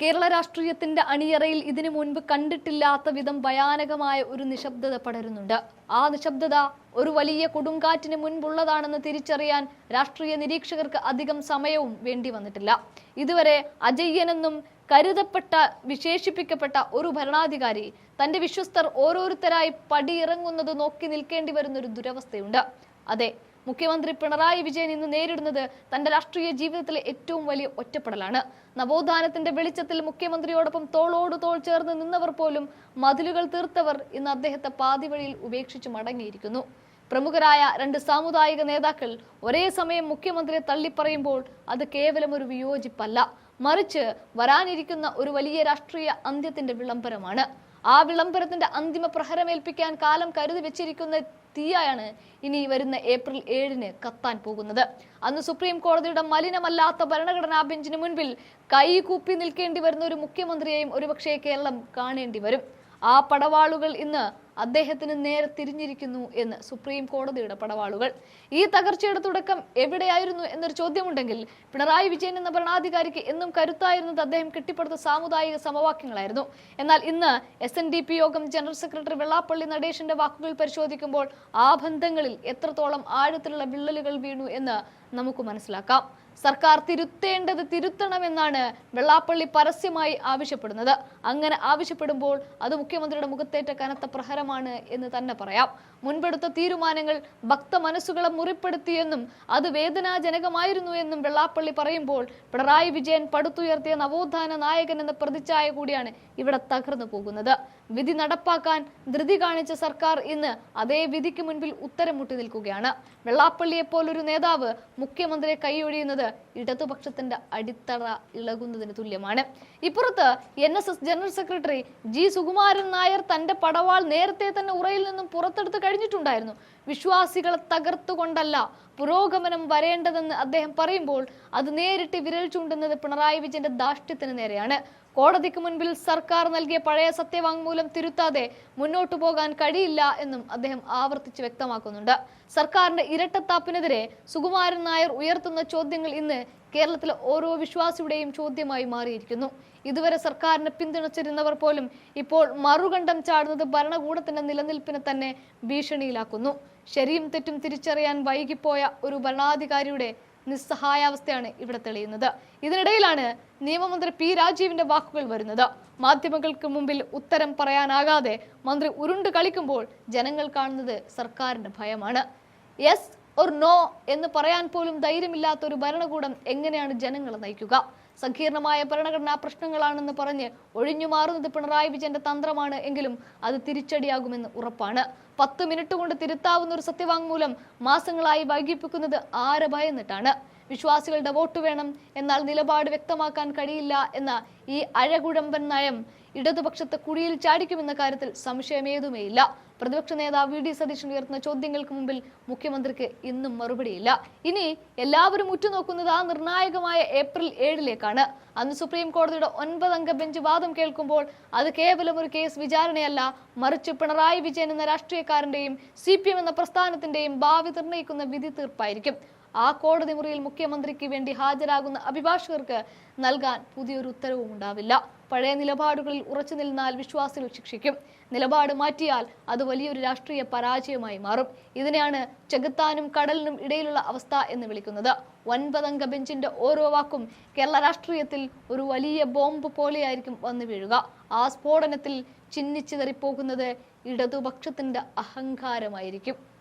കേരള രാഷ്ട്രീയത്തിന്റെ അണിയറയിൽ ഇതിനു മുൻപ് കണ്ടിട്ടില്ലാത്ത വിധം ഭയാനകമായ ഒരു നിശബ്ദത പടരുന്നുണ്ട്. ആ നിശബ്ദത ഒരു വലിയ കൊടുങ്കാറ്റിന് മുൻപുള്ളതാണെന്ന് തിരിച്ചറിയാൻ രാഷ്ട്രീയ നിരീക്ഷകർക്ക് അധികം സമയവും വേണ്ടി വന്നിട്ടില്ല. ഇതുവരെ അജയ്യനെന്നും കരുതപ്പെട്ട വിശേഷിപ്പിക്കപ്പെട്ട ഒരു ഭരണാധികാരി തന്റെ വിശ്വസ്തർ ഓരോരുത്തരായി പടിയിറങ്ങുന്നത് നോക്കി നിൽക്കേണ്ടി വരുന്ന ഒരു ദുരവസ്ഥയുണ്ട്. അതെ മുഖ്യമന്ത്രി പിണറായി വിജയൻ ഇന്ന് നേരിടുന്നത് തന്റെ രാഷ്ട്രീയ ജീവിതത്തിലെ ഏറ്റവും വലിയ ഒറ്റപ്പെടലാണ്. നവോത്ഥാനത്തിന്റെ വെളിച്ചത്തിൽ മുഖ്യമന്ത്രിയോടൊപ്പം തോളോട് തോൾ ചേർന്ന് നിന്നവർ പോലും മതിലുകൾ തീർത്തവർ ഇന്ന് അദ്ദേഹത്തെ പാതിവഴിയിൽ ഉപേക്ഷിച്ച് മടങ്ങിയിരിക്കുന്നു. പ്രമുഖരായ രണ്ട് സാമുദായിക നേതാക്കൾ ഒരേ സമയം മുഖ്യമന്ത്രിയെ തള്ളിപ്പറയുമ്പോൾ അത് കേവലം ഒരു വിയോജിപ്പല്ല. മറിച്ച് വരാനിരിക്കുന്ന ഒരു വലിയ രാഷ്ട്രീയ അന്ത്യത്തിന്റെ വിളംബരമാണ്. ആ വിളംബരത്തിന്റെ അന്തിമ പ്രഹരമേൽപ്പിക്കാൻ കാലം കരുതി വെച്ചിരിക്കുന്ന തീയാണ് ഇനി വരുന്ന ഏപ്രിൽ ഏഴിന് കത്താൻ പോകുന്നത്. അന്ന് സുപ്രീം കോടതിയുടെ മലിനമല്ലാത്ത ഭരണഘടനാ ബെഞ്ചിന് മുൻപിൽ കൈകൂപ്പി നിൽക്കേണ്ടി വരുന്ന ഒരു മുഖ്യമന്ത്രിയെയും ഒരുപക്ഷെ കേരളം കാണേണ്ടി വരും. ആ പടവാളുകൾ ഇന്ന് അദ്ദേഹത്തിന് നേരെ തിരിഞ്ഞിരിക്കുന്നു എന്ന് സുപ്രീം കോടതിയുടെ പടവാളുകൾ. ഈ തകർച്ചയുടെ തുടക്കം എവിടെയായിരുന്നു എന്നൊരു ചോദ്യമുണ്ടെങ്കിൽ പിണറായി വിജയൻ എന്ന ഭരണാധികാരിക്ക് എന്നും കരുത്തായിരുന്നത് അദ്ദേഹം കെട്ടിപ്പടുത്ത സാമുദായിക സമവാക്യങ്ങളായിരുന്നു. എന്നാൽ ഇന്ന് എസ് എൻ ഡി പി യോഗം ജനറൽ സെക്രട്ടറി വെള്ളാപ്പള്ളി നടേശന്റെ വാക്കുകൾ പരിശോധിക്കുമ്പോൾ ആ ബന്ധങ്ങളിൽ എത്രത്തോളം ആഴത്തിലുള്ള വിള്ളലുകൾ വീണു എന്ന് നമുക്ക് മനസ്സിലാക്കാം. സർക്കാർ തിരുത്തേണ്ടത് തിരുത്തണമെന്നാണ് വെള്ളാപ്പള്ളി പരസ്യമായി ആവശ്യപ്പെടുന്നത്. അങ്ങനെ ആവശ്യപ്പെടുമ്പോൾ അത് മുഖ്യമന്ത്രിയുടെ മുഖത്തേറ്റ കനത്ത പ്രഹരമാണ് എന്ന് തന്നെ പറയാം. മുൻപെടുത്ത തീരുമാനങ്ങൾ ഭക്ത മനസ്സുകളെ മുറിപ്പെടുത്തിയെന്നും അത് വേദനാജനകമായിരുന്നു എന്നും വെള്ളാപ്പള്ളി പറയുമ്പോൾ പിണറായി വിജയൻ പടുത്തുയർത്തിയ നവോത്ഥാന നായകൻ എന്ന പ്രതിച്ഛായ കൂടിയാണ് ഇവിടെ തകർന്നു പോകുന്നത്. വിധി നടപ്പാക്കാൻ ധൃതി കാണിച്ച സർക്കാർ ഇന്ന് അതേ വിധിക്ക് മുൻപിൽ ഉത്തരം മുട്ടി നിൽക്കുകയാണ്. വെള്ളാപ്പള്ളിയെ പോലൊരു നേതാവ് മുഖ്യമന്ത്രിയെ കൈയൊഴിയുന്നത് ഇടതുപക്ഷത്തിന്റെ അടിത്തറ ഇളകുന്നതിന് തുല്യമാണ്. ഇപ്പുറത്ത് N S S general secretary G Sukumaran Nair തന്റെ പടവാൾ നേരത്തെ തന്നെ ഉറയിൽ നിന്നും പുറത്തെടുത്ത് കഴിഞ്ഞിട്ടുണ്ടായിരുന്നു. വിശ്വാസികളെ തകർത്തുകൊണ്ടല്ല പുരോഗമനം വരേണ്ടതെന്ന് അദ്ദേഹം പറയുമ്പോൾ അത് നേരിട്ട് വിരൽ ചൂണ്ടുന്നത് പിണറായി വിജയന്റെ ദാഷ്ട്യത്തിന് നേരെയാണ്. കോടതിക്ക് മുൻപിൽ സർക്കാർ നൽകിയ പഴയ സത്യവാങ്മൂലം തിരുത്താതെ മുന്നോട്ടു പോകാൻ കഴിയില്ല എന്നും അദ്ദേഹം ആവർത്തിച്ച് വ്യക്തമാക്കുന്നുണ്ട്. സർക്കാരിന്റെ ഇരട്ടത്താപ്പിനെതിരെ സുകുമാരൻ നായർ ഉയർത്തുന്ന ചോദ്യങ്ങൾ ഇന്ന് കേരളത്തിലെ ഓരോ വിശ്വാസിയുടെയും ചോദ്യമായി മാറിയിരിക്കുന്നു. ഇതുവരെ സർക്കാരിനെ പിന്തുണച്ചിരുന്നവർ പോലും ഇപ്പോൾ മറുകണ്ഠം ചാടുന്നത് ഭരണകൂടത്തിന്റെ നിലനിൽപ്പിനെ തന്നെ ഭീഷണിയിലാക്കുന്നു. ശരിയും തെറ്റും തിരിച്ചറിയാൻ വൈകിപ്പോയ ഒരു ഭരണാധികാരിയുടെ നിസ്സഹായാവസ്ഥയാണ് ഇവിടെ തെളിയുന്നത്. ഇതിനിടയിലാണ് നിയമമന്ത്രി പി രാജീവിന്റെ വാക്കുകൾ വരുന്നത്. മാധ്യമങ്ങൾക്ക് മുമ്പിൽ ഉത്തരം പറയാനാകാതെ മന്ത്രി ഉരുണ്ട് കളിക്കുമ്പോൾ ജനങ്ങൾ കാണുന്നത് സർക്കാരിന്റെ ഭയമാണ്. യെസ് ഒരു നോ എന്ന് പറയാൻ പോലും ധൈര്യമില്ലാത്ത ഒരു ഭരണകൂടം എങ്ങനെയാണ് ജനങ്ങളെ നയിക്കുക? സങ്കീർണമായ ഭരണഘടനാ പ്രശ്നങ്ങളാണെന്ന് പറഞ്ഞ് ഒഴിഞ്ഞു മാറുന്നത് പിണറായി വിജയന്റെ തന്ത്രമാണ് എങ്കിലും അത് തിരിച്ചടിയാകുമെന്ന് ഉറപ്പാണ്. പത്ത് മിനിറ്റ് കൊണ്ട് തിരുത്താവുന്ന ഒരു സത്യവാങ്മൂലം മാസങ്ങളായി വൈകിപ്പിക്കുന്നത് ആരെ ഭയന്നിട്ടാണ്? വിശ്വാസികളുടെ വോട്ട് വേണം എന്നാൽ നിലപാട് വ്യക്തമാക്കാൻ കഴിയില്ല എന്ന ഈ അഴകുഴമ്പൻ നയം ഇടതുപക്ഷത്തെ കുഴിയിൽ ചാടിക്കുമെന്ന കാര്യത്തിൽ സംശയമേതുമേയില്ല. പ്രതിപക്ഷ നേതാവ് വി. ഡി. സതീശൻ ഉയർത്തുന്ന ചോദ്യങ്ങൾക്ക് മുമ്പിൽ മുഖ്യമന്ത്രിക്ക് ഇന്നും മറുപടിയില്ല. ഇനി എല്ലാവരും ഉറ്റുനോക്കുന്നത് ആ നിർണായകമായ ഏപ്രിൽ ഏഴിലേക്കാണ്. അന്ന് സുപ്രീം കോടതിയുടെ ഒൻപതംഗ ബെഞ്ച് വാദം കേൾക്കുമ്പോൾ അത് കേവലം ഒരു കേസ് വിചാരണയല്ല മറിച്ച് പിണറായി വിജയൻ എന്ന രാഷ്ട്രീയക്കാരന്റെയും സി എന്ന പ്രസ്ഥാനത്തിന്റെയും ഭാവി നിർണയിക്കുന്ന വിധി തീർപ്പായിരിക്കും. ആ കോടതി മുറിയിൽ മുഖ്യമന്ത്രിക്ക് വേണ്ടി ഹാജരാകുന്ന അഭിഭാഷകർക്ക് നൽകാൻ പുതിയൊരു ഉത്തരവും ഉണ്ടാവില്ല. പഴയ നിലപാടുകളിൽ ഉറച്ചു നിന്നാൽ വിശ്വാസികൾ ശിക്ഷിക്കും. നിലപാട് മാറ്റിയാൽ അത് വലിയൊരു രാഷ്ട്രീയ പരാജയമായി മാറും. ഇതിനെയാണ് ചെകുത്താനും കടലിനും ഇടയിലുള്ള അവസ്ഥ എന്ന് വിളിക്കുന്നത്. ഒൻപതംഗ ബെഞ്ചിന്റെ ഓരോ വാക്കും കേരള രാഷ്ട്രീയത്തിൽ ഒരു വലിയ ബോംബ് പോലെയായിരിക്കും വന്നു വീഴുക. ആ സ്ഫോടനത്തിൽ ചിന്നിച്ചിതറിപ്പോകുന്നത് ഇടതുപക്ഷത്തിന്റെ അഹങ്കാരമായിരിക്കും.